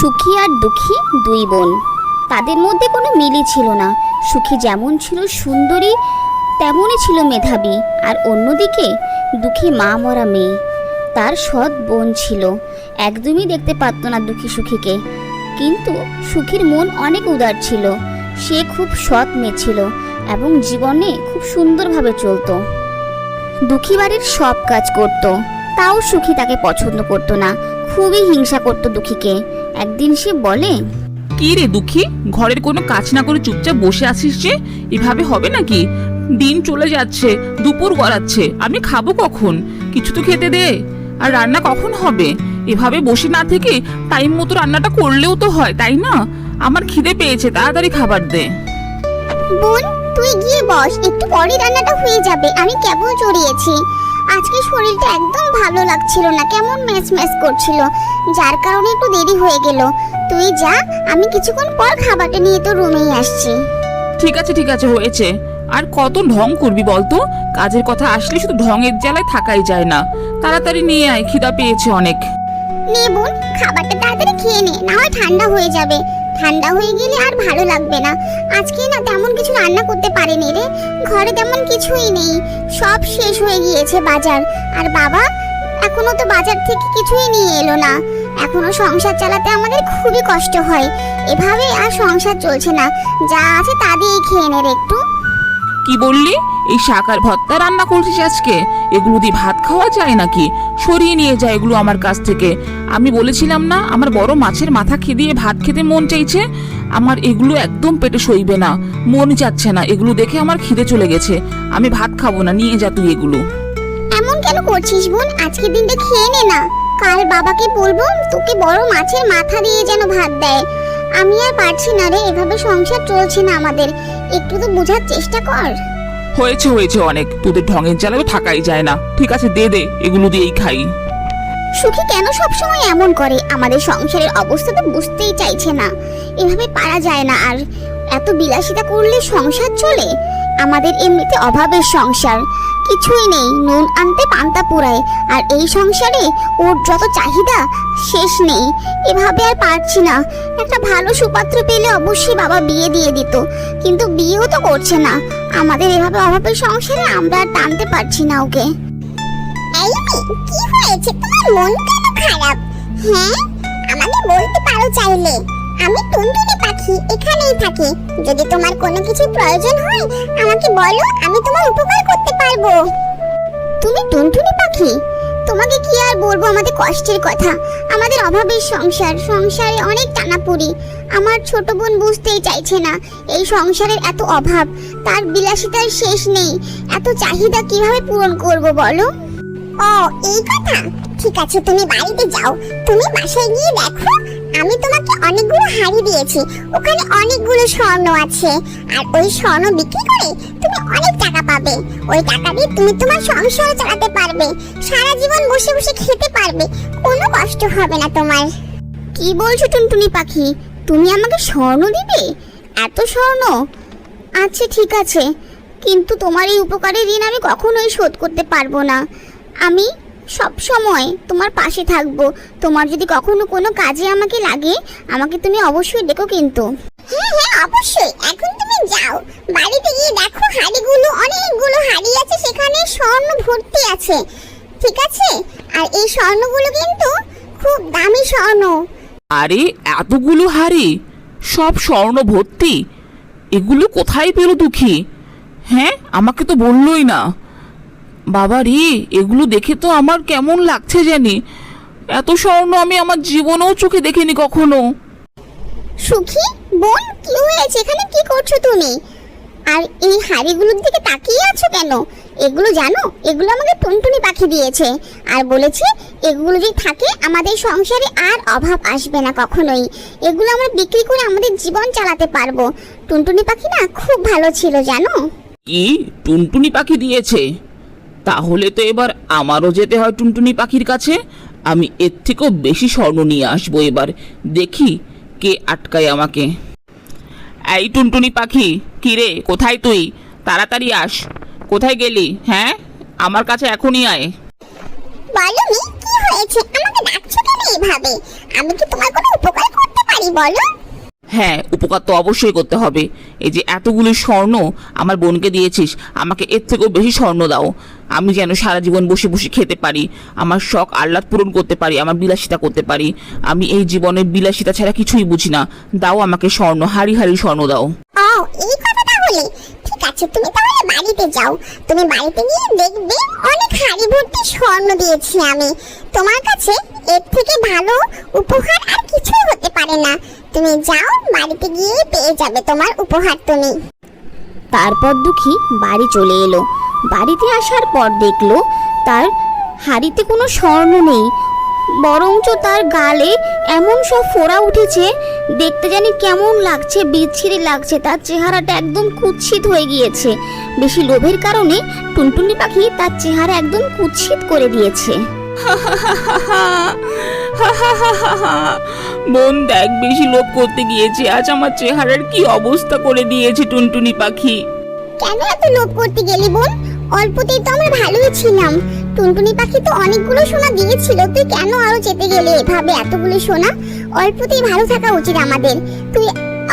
সুখী আর দুঃখী দুই বোন। তাদের মধ্যে কোনো মিলই ছিল না। সুখী যেমন ছিল সুন্দরী, তেমনই ছিল মেধাবী। আর অন্যদিকে দুঃখী মা মরা মেয়ে। তার সৎ বোন ছিল। একদমই দেখতে পারত না দুঃখী সুখীকে। কিন্তু সুখীর মন অনেক উদার ছিল। সে খুব সৎ মেয়ে ছিল এবং জীবনে খুব সুন্দরভাবে চলতো। দুঃখী বাড়ির সব কাজ করত। তাও সুখী তাকে পছন্দ করতো না। খুবই হিংসা করত দুঃখীকে। একদিন সে বলে কি রে দুঃখী? ঘরের কোনো কাজ না করে চুপচাপ বসে আছিস যে? এভাবে হবে নাকি? দিন চলে যাচ্ছে দুপুর গড়াচ্ছে আমি খাব কখন? কিছু তো খেতে দে। আর রান্না কখন হবে? এভাবে বসে না থেকে টাইম মতো রান্নাটা করলেও তো হয় তাই না? আমার খিদে পেয়েছে তাড়াতাড়ি খাবার দে। বোন তুই গিয়ে বস একটু পরে রান্নাটা হয়ে যাবে আমি কেবল চড়িয়েছি আজকে শরীরটা একদম ভালো লাগছিল না কেমন ম্যাচ ম্যাচ করছিল। যার কারণে একটু দেরি হয়ে গেল। তুই যা আমি কিছুক্ষণ পর খাবারটা নিয়ে তো রুমেই আসছি। ঠিক আছে ঠিক আছে হয়েছে। আর কত ঢং করবি বলতো? কাজের কথা আসলে শুধু ঢঙের জ্বালায় থাকাই যায় না। তাড়াতাড়ি নিয়ে আয় খিদা পেয়েছে অনেক। নে বোন খাবারটা তাড়াতাড়ি খেয়ে নে না হয় ঠান্ডা হয়ে যাবে। ঠান্ডা হয়ে গেলে আর ভালো লাগবে না। আজকে না তেমন কিছু রান্না করতে পারিনি রে। ঘরে তেমন কিছুই নেই। সব শেষ হয়ে গিয়েছে বাজার। আর বাবা, এখনও তো বাজার থেকে কিছুই নিয়ে এলো না। এখনও সংসার চালাতে আমাদের খুবই কষ্ট হয়। এভাবে আর সংসার চলছে না। যা আছে তা দিয়েই খেয়ে নে একটু। কি বললি? এই শাক আর ভর্তা রান্না করছিস আজকে? এগুলো দিয়ে ভাত খাওয়া যায় নাকি? সরিয়ে নিয়ে যায় এগুলো আমার কাছ থেকে। আমি বলেছিলাম না, আমার বড় মাছের মাথা খেয়ে ভাত খেতে মন চাইছে? আমার এগুলো একদম পেটে সইবে না, মন যাচ্ছে না। এগুলো দেখে আমার খিদে চলে গেছে। আমি ভাত খাব না, নিয়ে যা তুই এগুলো। এমন কেন করছিস বোন? আজকের দিনটা খেয়ে নে না। কাল বাবাকে বলব, তোকে বড় মাছের মাথা দিয়ে যেন ভাত দেয়। আমি আর পারছি না রে, এভাবে সংসার চলছে না আমাদের। একটু তো বোঝার চেষ্টা কর। হয়েছে হয়েছে অনেক। তোদের ঢঙের জ্বালাবে থাকাই যায় না। ঠিক আছে, দে দে, এগুলো দিয়েই খাই। সুখী কেন সবসময় এমন করে? আমাদের সংসারের অবস্থা তো বুঝতেই চাইছে না। এভাবে পারা যায় না, আর এত বিলাসিতা করলে সংসার চলে? আমাদের এমনিতে অভাবের সংসার। কিছুই নেই, নুন আনতে পান্তা পুরায় আর এই সংসারে ওর যত চাহিদা, শেষ নেই। এভাবে আর পারছি না। একটা ভালো সুপাত্র পেলে অবশ্যই বাবা বিয়ে দিয়ে দিত। কিন্তু বিয়েও তো করছে না। আমাদের এভাবে অভাবের সংসারে আমরা আর টানতে পারছি না ওকে। কি হয়েছে? তোমার মন কেন খারাপ? হ্যাঁ আমাকে বলতে পারো চাইলে। আমি টুনটুনি পাখি এখানেই থাকি। যদি তোমার কোনো কিছু প্রয়োজন হয় আমাকে বলো আমি তোমার উপকার করতে পারব। তুমি টুনটুনি পাখি? তোমাকে কি আর বলব? আমাদের কষ্টের কথা। আমাদের অভাবের সংসার, সংসারে অনেক টানাপুরি আমার ছোট বোন বুঝতেই চাইছে না এই সংসারের এত অভাব। তার বিলাসিতার শেষ নেই। এত চাহিদা কীভাবে পূরণ করব বলো? ও, এই কথা? ঠিক আছে, তুমি বাড়িতে যাও। তুমি বাসায় গিয়ে দেখো। আমি তোমাকে অনেকগুলো হাড়ি দিয়েছি। ওখানে অনেকগুলো স্বর্ণ আছে। আর ওই স্বর্ণ বিক্রি করে পাবে ওই টাকা দিয়ে তুমি তোমার সংসার চালাতে পারবে। সারা জীবন বসে বসে খেতে পারবে। কোনো কষ্ট হবে না তোমার। কি বলছো টুনটুনি পাখি? তুমি আমাকে স্বর্ণ দিবে? এত স্বর্ণ? আচ্ছা ঠিক আছে। কিন্তু তোমার এই উপকারের ঋণ আমি কখনোই শোধ করতে পারব না। আমি সব সময় তোমার পাশে থাকব। তোমার যদি কখনো কোনো কাজে আমাকে লাগে আমাকে তুমি অবশ্যই ডেকো কিন্তু। হ্যাঁ হ্যাঁ অবশ্যই। এখন যাও। বাড়িতে গিয়ে দেখো হাড়িগুলো অনেকগুলো হাড়ি আছে সেখানে স্বর্ণ ভর্তি আছে। ঠিক আছে? আর এই স্বর্ণগুলো কিন্তু খুব দামি স্বর্ণ। আরে এতগুলো হাড়ি? সব স্বর্ণ ভর্তি? এগুলো কোথায় পেল দুঃখী? হ্যাঁ আমাকে তো বললোই না। বাবা রে এগুলো দেখে তো আমার কেমন লাগছে জানি। এত স্বর্ণ আমি আমার জীবনেও চোখে দেখিনি কখনো। সুখী বোন কি হয়েছে? এখানে কি করছ তুমি? আর এই হাড়িগুলোর দিকে তাকিয়ে আছো কেন? এগুলো জানো? এগুলো আমাকে টুনটুনি পাখি দিয়েছে। আর বলেছে, এগুলো যদি থাকে, আমাদের সংসারে আর অভাব আসবে না কখনোই। এগুলো আমরা বিক্রি করে আমাদের জীবন চালাতে পারব। টুনটুনি পাখি না খুব ভালো ছিল, জানো? কি টুনটুনি পাখি দিয়েছে? তাহলে তো এবার আমারও যেতে হয় টুনটুনি পাখির কাছে। আমি এর থেকেও বেশি স্বর্ণ নিয়ে আসব এবার। দেখি কে আটকায় আমাকে। এই টুনটুনি পাখি কিরে কোথায় তুই? তাড়াতাড়ি আস। কোথায় গেলি? হ্যাঁ? আমার কাছে এখনই আয়। বলো মি, কি হয়েছে? আমাকে ডাকছো কেন এইভাবে? আমি কি তোমার কোনো উপকার করতে পারি, বলো? হ্যাঁ উপকার তো অবশ্যই করতে হবে। এই যে এতগুলি স্বর্ণ আমার বোনকে দিয়েছিস, আমাকে এর থেকেও বেশি স্বর্ণ দাও। আমি যেন সারা জীবন বসে বসে খেতে পারি, আমার শখ আহ্লাদ পূরণ করতে পারি, আমার বিলাসিতা করতে পারি। আমি এই জীবনের বিলাসিতা ছাড়া কিছুই বুঝি না। দাও আমাকে স্বর্ণ, হারি হারি স্বর্ণ দাও। ঠিক আছে, তুমি তাহলে বাড়িতে যাও। তুমি বাড়িতে গিয়ে দেখবে অনেক হাড়ি ভর্তি স্বর্ণ দিয়েছি আমি। তোমার কাছে এর থেকে ভালো উপহার আর কিছুই হতে পারে না। তুমি যাও, বাড়িতে গিয়ে পেয়ে যাবে তোমার উপহার তুমি। তারপর দুঃখী বাড়ি চলে এলো। বাড়িতে আসার পর দেখল তার হাড়িতে কোনো স্বর্ণ নেই, বরঞ্চ তার গালে এমন সব ফোড়া উঠেছে, দেখতে জানি কেমন লাগছে, বিচ্ছিরি লাগছে, তার চেহারাটা একদম কুৎসিত হয়ে গিয়েছে। বেশি লোভের কারণে টুনটুনি পাখি তার চেহারা একদম কুৎসিত করে দিয়েছে। বোন দেখ, বেশি লোভ করতে গিয়েছে। আজ আমার চেহারার কি অবস্থা করে দিয়েছে টুনটুনি পাখি। কেন এত লোভ করতে গেলি বোন? অল্পতেই তো আমরা ভালোই ছিলাম। টুনটুনি পাখি তো অনেকগুলো সোনা দিয়েছিল। তুই কেন আরও চেতে গেলে এভাবে এতগুলো সোনা? অল্পতেই ভালো থাকা উচিত আমাদের। তুই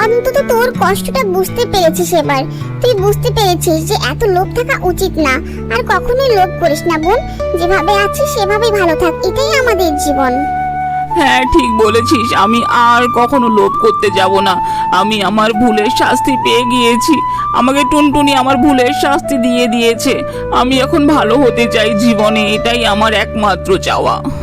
অন্তত তোর কষ্টটা বুঝতে পেরেছিস এবার। তুই বুঝতে পেরেছিস যে এত লোভ থাকা উচিত না। আর কখনোই লোভ করিস না বোন। যেভাবে আছিস সেভাবেই ভালো থাক। এটাই আমাদের জীবন। হ্যাঁ ঠিক বলেছিস। আমি আর কখনো লোভ করতে যাব না। আমি আমার ভুলের শাস্তি পেয়ে গিয়েছি। আমাকে টুনটুনি আমার ভুলের শাস্তি দিয়ে দিয়েছে। আমি এখন ভালো হতে চাই জীবনে। এটাই আমার একমাত্র চাওয়া।